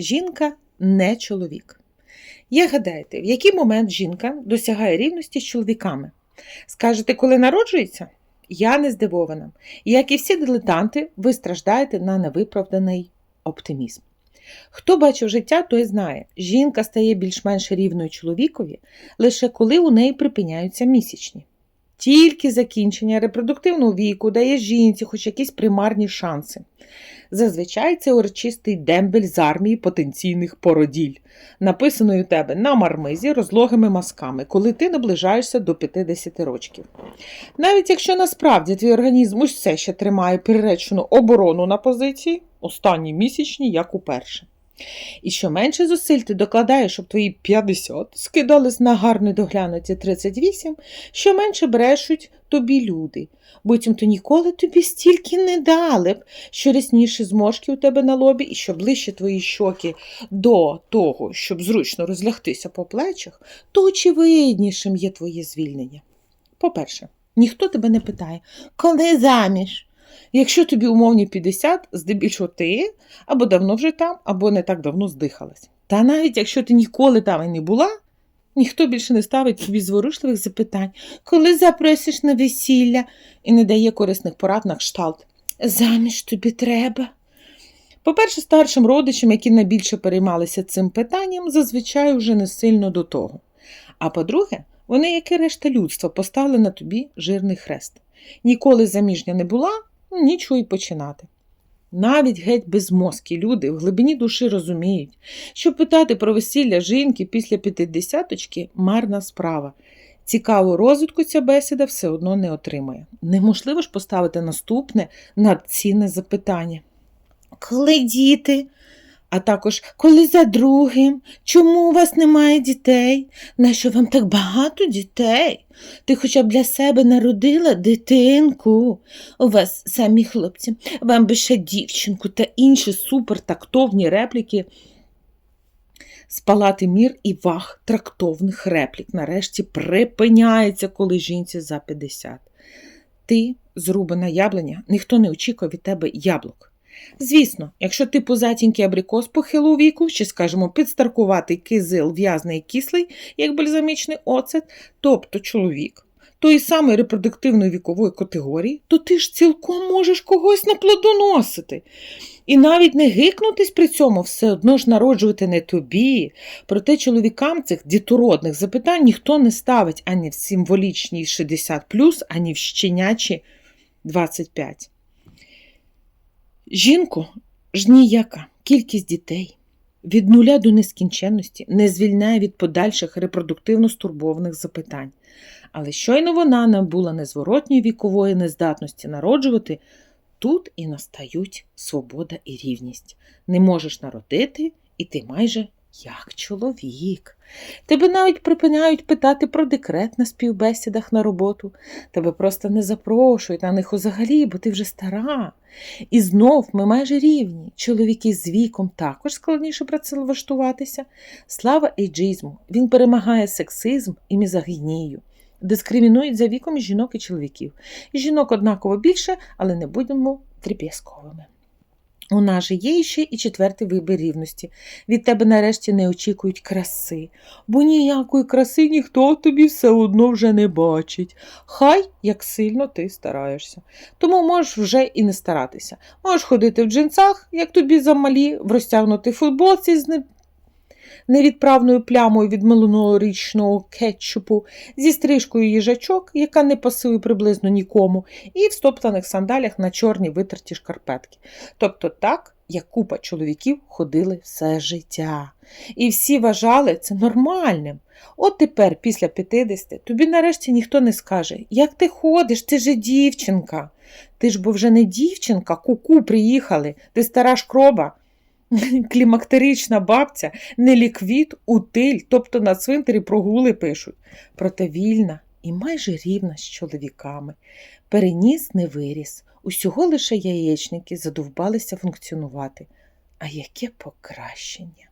Жінка не чоловік. Як гадаєте, в який момент жінка досягає рівності з чоловіками? Скажете, коли народжується? Я не здивована. Як і всі дилетанти, ви страждаєте на невиправданий оптимізм. Хто бачив життя, той знає, жінка стає більш-менш рівною чоловікові лише коли у неї припиняються місячні. Тільки закінчення репродуктивного віку дає жінці хоч якісь примарні шанси. Зазвичай це урочистий дембель з армії потенційних породіль, написаної у тебе на мармизі розлогими мазками, коли ти наближаєшся до 50 років. Навіть якщо насправді твій організм усе ще тримає приречену оборону на позиції, останні місячні, як уперше. І що менше зусиль ти докладаєш, щоб твої 50 скидались на гарно доглянуті 38, що менше брешуть тобі люди. Буцім то ніколи тобі стільки не дали б, що рясніші зморшки у тебе на лобі, і що ближче твої щоки до того, щоб зручно розлягтися по плечах, то очевиднішим є твоє звільнення. По-перше, ніхто тебе не питає, коли заміж? Якщо тобі умовні 50, здебільшого ти або давно вже там, або не так давно здихалась. Та навіть якщо ти ніколи там і не була, ніхто більше не ставить тобі зворушливих запитань, коли запросиш на весілля і не дає корисних порад на кшталт. Заміж тобі треба. По-перше, старшим родичам, які найбільше переймалися цим питанням, зазвичай вже не сильно до того. А по-друге, вони, як і решта людства, поставили на тобі жирний хрест. Ніколи заміжня не була, нічого й починати. Навіть геть безмозкі люди в глибині душі розуміють, що питати про весілля жінки після п'ятидесяточки марна справа. Цікаву розвитку ця бесіда все одно не отримає. Неможливо ж поставити наступне надцінне запитання. Коли діти? А також коли за другим? Чому у вас немає дітей? Нащо вам так багато дітей? Ти хоча б для себе народила дитинку. У вас самі хлопці, вам би ще дівчинку та інші супертактовні репліки. Спалати мір і ваг трактовних реплік нарешті припиняється, коли жінці за 50. Ти, зрубана яблуня, ніхто не очікує від тебе яблук. Звісно, якщо ти позатінький абрикос похилу віку, чи, скажімо, підстаркуватий кизил в'язний кислий, як бальзамічний оцет, тобто чоловік, тої самої репродуктивної вікової категорії, то ти ж цілком можеш когось наплодоносити. І навіть не гикнутись при цьому все одно ж народжувати не тобі. Проте чоловікам цих дітородних запитань ніхто не ставить ані в символічній 60, ані в щенячі 25. Жінку ж ніяка кількість дітей від нуля до нескінченності не звільняє від подальших репродуктивно стурбованих запитань. Але щойно вона набула незворотньої вікової нездатності народжувати, тут і настають свобода і рівність. Не можеш народити, і ти майже як чоловік. Тебе навіть припиняють питати про декрет на співбесідах на роботу. Тебе просто не запрошують на них взагалі, бо ти вже стара. І знов ми майже рівні. Чоловіки з віком також складніше працевлаштуватися. Слава ейджизму, він перемагає сексизм і мізогінію. Дискримінують за віком жінок і чоловіків. Жінок однаково більше, але не будемо тріп'язковими. У нас же є ще і четвертий вибір рівності. Від тебе нарешті не очікують краси, бо ніякої краси ніхто тобі все одно вже не бачить. Хай як сильно ти стараєшся. Тому можеш вже і не старатися. Можеш ходити в джинсах, як тобі замалі, в розтягнутій футболці з невідправною плямою від минулорічного кетчупу, зі стрижкою їжачок, яка не пасує приблизно нікому, і в стоптаних сандалях на чорні витерті шкарпетки. Тобто так, як купа чоловіків ходили все життя. І всі вважали це нормальним. От тепер, після 50, тобі нарешті ніхто не скаже, як ти ходиш, ти же дівчинка. Ти ж бо вже не дівчинка, куку приїхали, ти стара шкроба. Клімактерична бабця, не ліквід, утиль, тобто на цвинтарі прогули пишуть. Проте вільна і майже рівна з чоловіками. Переніс не виріс, усього лише яєчники задовбалися функціонувати. А яке покращення!